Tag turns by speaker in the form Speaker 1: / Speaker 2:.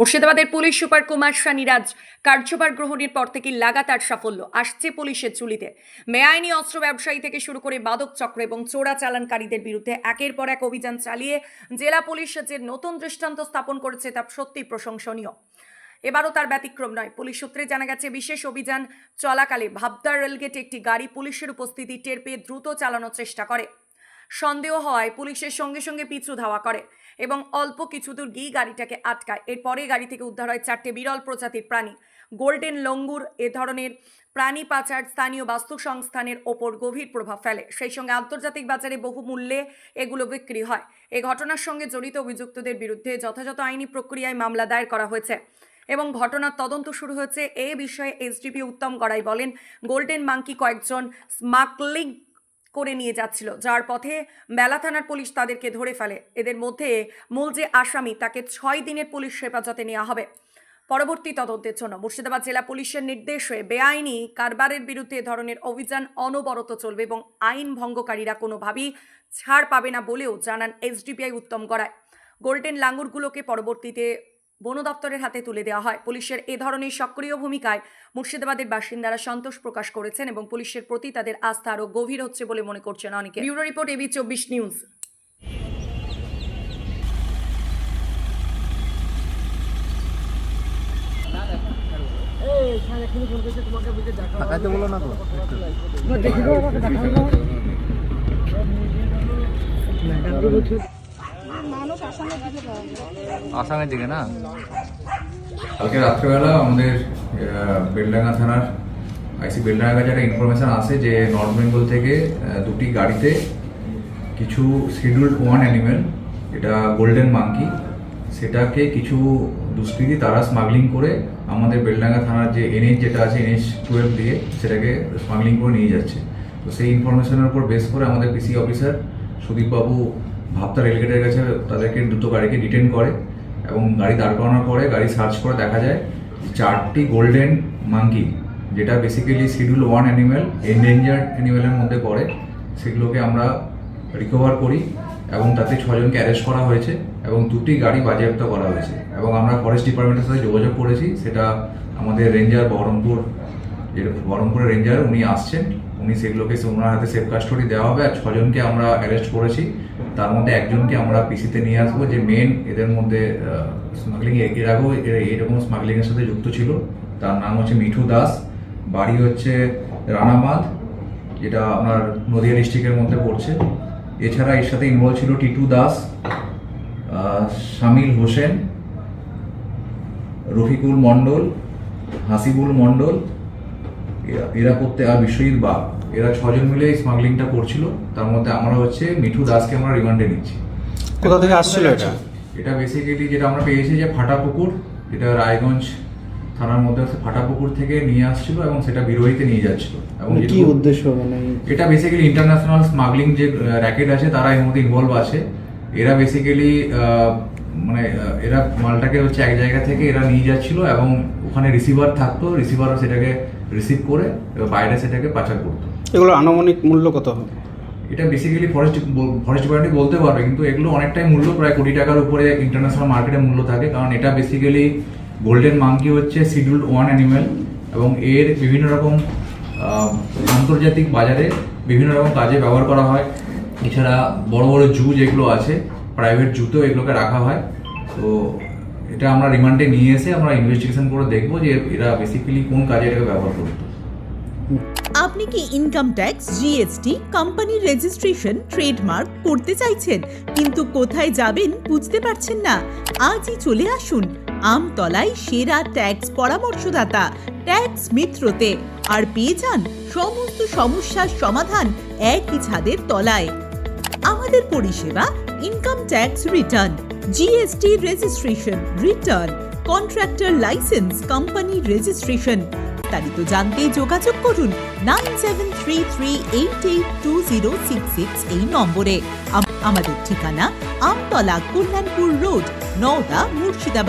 Speaker 1: মুর্শিদাবাদের police super Kumar Saniraj কার্যভার গ্রহণের পর থেকে লাগাতার সাফল্য আসছে পুলিশের চুলিতে। বেআইনি অস্ত্র ব্যবসায়ী থেকে শুরু করে মাদক চক্র এবং চোরা চালানকারীদের বিরুদ্ধে একের পর এক অভিযান চালিয়ে জেলা পুলিশ যে নতুন দৃষ্টান্ত স্থাপন করেছে তা সত্যি প্রশংসনীয়। এবারও তার ব্যতিক্রম নয়। পুলিশ সূত্রে জানা গেছে, বিশেষ অভিযান চলাকালে ভাবদার রেলগেটে একটি গাড়ি পুলিশের উপস্থিতি টের পেয়ে দ্রুত চালানোর চেষ্টা করে। সন্দেহ হওয়ায় পুলিশের সঙ্গে সঙ্গে পিছু ধাওয়া করে এবং অল্প কিছু দূর গিয়ে গাড়িটাকে আটকায়। এরপরে গাড়ি থেকে উদ্ধার হয় চারটে বিরল প্রজাতির প্রাণী। গোল্ডেন লঙ্গুর এ ধরনের প্রাণী পাচার স্থানীয় বাস্তু সংস্থানের ওপর গভীর প্রভাব ফেলে। সেই সঙ্গে আন্তর্জাতিক বাজারে বহু মূল্যে এগুলো বিক্রি হয়। এ ঘটনার সঙ্গে জড়িত অভিযুক্তদের বিরুদ্ধে যথাযথ আইনি প্রক্রিয়ায় মামলা দায়ের করা হয়েছে এবং ঘটনার তদন্ত শুরু হয়েছে। এ বিষয়ে এসডিপি উত্তম গড়াই বলেন, গোল্ডেন মাঙ্কি কয়েকজন স্মাগলিং করে নিয়ে যাচ্ছিল, যার পথে বেলা থানার পুলিশ তাদেরকে ধরে ফেলে। এদের মধ্যে মূল যে আসামি, তাকে ছয় দিনের পুলিশ হেফাজতে নেওয়া হবে। পরবর্তী তদন্তের জন্য মুর্শিদাবাদ জেলা পুলিশের নির্দেশে বেআইনি কারবারের বিরুদ্ধে ধরনের অভিযান অনবরত চলবে এবং আইন ভঙ্গকারীরা কোনোভাবেই ছাড় পাবে না বলেও জানান এসডিপিআই উত্তম গড়ায় গোল্ডেন লাঙ্গুরগুলোকে পরবর্তীতে বন দপ্তরের হাতে তুলে দেওয়া হয়। পুলিশের এ ধরনের সক্রিয় ভূমিকায় মুর্শিদাবাদের বাসিন্দারা সন্তোষ প্রকাশ করেছেন এবং পুলিশের প্রতি তাদের আস্থা আরও গভীর হচ্ছে বলে মনে করছেন অনেকে। ব্যুরো রিপোর্ট এবি চব্বিশ নিউজ।
Speaker 2: টাকাতে বলো না তো।
Speaker 3: আসামের দিকে না?
Speaker 4: কালকে রাত্রেবেলা আমাদের বেলডাঙ্গা থানার আইসি বেলডাঙ্গা কাছে একটা ইনফরমেশন আসে যে নর্থ বেঙ্গল থেকে দুটি গাড়িতে কিছু শিডিউল্ড ওয়ান অ্যানিমেল এটা গোল্ডেন মাঙ্কি সেটাকে কিছু দুষ্কৃতী তারা স্মাগলিং করে আমাদের বেলডাঙ্গা থানার যে এনএইচ যেটা আছে এনএইচ টুয়েলভ দিয়ে সেটাকে স্মাগলিং করে নিয়ে যাচ্ছে। তো সেই ইনফরমেশনের উপর বেস করে আমাদের পিসি অফিসার সুদীপবাবু ভাবতা রেলগেটের কাছে তাদেরকে দুটো গাড়িকে ডিটেন করে এবং গাড়ি দাঁড় করানোর পরে গাড়ি সার্চ করে দেখা যায় চারটি গোল্ডেন মাঙ্কি যেটা basically schedule one animal endangered অ্যানিমেলের মধ্যে পড়ে। সেগুলোকে আমরা রিকভার করি এবং তাতে ছজনকে অ্যারেস্ট করা হয়েছে এবং দুটি গাড়ি বাজেয়াপ্ত করা হয়েছে। এবং আমরা ফরেস্ট ডিপার্টমেন্টের সাথে যোগাযোগ করেছি, সেটা আমাদের রেঞ্জার বহরমপুর যে বহরমপুরের রেঞ্জার, উনি আসছেন। উনি সেগুলোকে ওনার হাতে সেফ কাস্টডি দেওয়া হবে আর ছজনকে আমরা অ্যারেস্ট করেছি। তার মধ্যে একজনকে আমরা পিসিতে নিয়ে আসব। যে মেন এদের মধ্যে স্মাগলিং এর আগেও এরা এরকম স্মাগলিং এর সাথে যুক্ত ছিল। তার নাম হচ্ছে মিঠু দাস। বাড়ি হচ্ছে রানামাদ যেটা আপনার নদিয়া ডিস্ট্রিক্টের মধ্যে পড়ছে। এছাড়া এর সাথে ইনভলভ ছিল টিটু দাস শামিল হোসেন, রফিকুল মণ্ডল, হাসিবুল মণ্ডল এরা- করতে আর বিশ্বজিৎ বাগ এরা ছজন মিলে এই স্মাগলিংটা করছিল। তার মধ্যে আমরা হচ্ছে মিঠু দাসকে আমরা রিমান্ডে নিচ্ছি।
Speaker 2: কোথা থেকে আসছিল এটা?
Speaker 4: এটা বেসিক্যালি যেটা আমরা পেয়েছি যে ফাটা পুকুর এটা রায়গঞ্জ থানার মধ্যে ফাটা পুকুর থেকে নিয়ে আসছিল এবং সেটা বিরোহীতে নিয়ে যাচ্ছিল। এবং
Speaker 2: মানে কি উদ্দেশ্য মানে?
Speaker 4: এটা বেসিক্যালি ইন্টারন্যাশনাল স্মাগলিং যে র্যাকেট আছে তারা এর মধ্যে ইনভলভ আছে। এরা বেসিক্যালি মানে এরা মালটাকে হচ্ছে এক জায়গা থেকে এরা নিয়ে যাচ্ছিল এবং ওখানে রিসিভার থাকতো রিসিভার সেটাকে রিসিভ করে বাইরে সেটাকে পাচার করতো।
Speaker 2: এগুলো আনুমানিক মূল্য কত হবে?
Speaker 4: এটা বেসিক্যালি ফরেস্ট ফরেস্ট ডিপার্টমেন্ট বলতে পারবে কিন্তু এগুলো অনেকটাই মূল্য প্রায় কোটি টাকার উপরে ইন্টারন্যাশনাল মার্কেটে মূল্য থাকে কারণ এটা বেসিক্যালি গোল্ডেন মাঙ্কি হচ্ছে শিডিউল্ড ওয়ান অ্যানিমেল এবং এর বিভিন্ন রকম আন্তর্জাতিক বাজারে বিভিন্ন রকম কাজে ব্যবহার করা হয়। এছাড়া বড় বড় জু যেগুলো আছে প্রাইভেট জুতেও এগুলোকে রাখা হয়। তো এটা আমরা রিমান্ডে নিয়ে এসে আমরা ইনভেস্টিগেশন করে দেখব যে এরা বেসিক্যালি কোন কাজে এটাকে ব্যবহার করতো
Speaker 5: আপনি কি ইনকাম ট্যাক্স জিএসটি কোম্পানির রেজিস্ট্রেশন ট্রেডমার্ক করতে চাইছেন, কিন্তু কোথায় যাবেন বুঝতে পারছেন না? আজই চলে আসুন আমতলায় সেরা ট্যাক্স পরামর্শদাতা ট্যাক্স মিত্রতে, আর পেয়ে যান সমস্ত সমস্যার সমাধান একই ছাদের তলায়। আমাদের পরিষেবা income tax return GST registration return contractor licence company registration বিস্তারিত জানতে যোগাযোগ করুন নাইন এই নম্বরে। আমাদের ঠিকানা আমতলা কল্যাণপুর রোড, নওদা মুর্শিদাবাদ।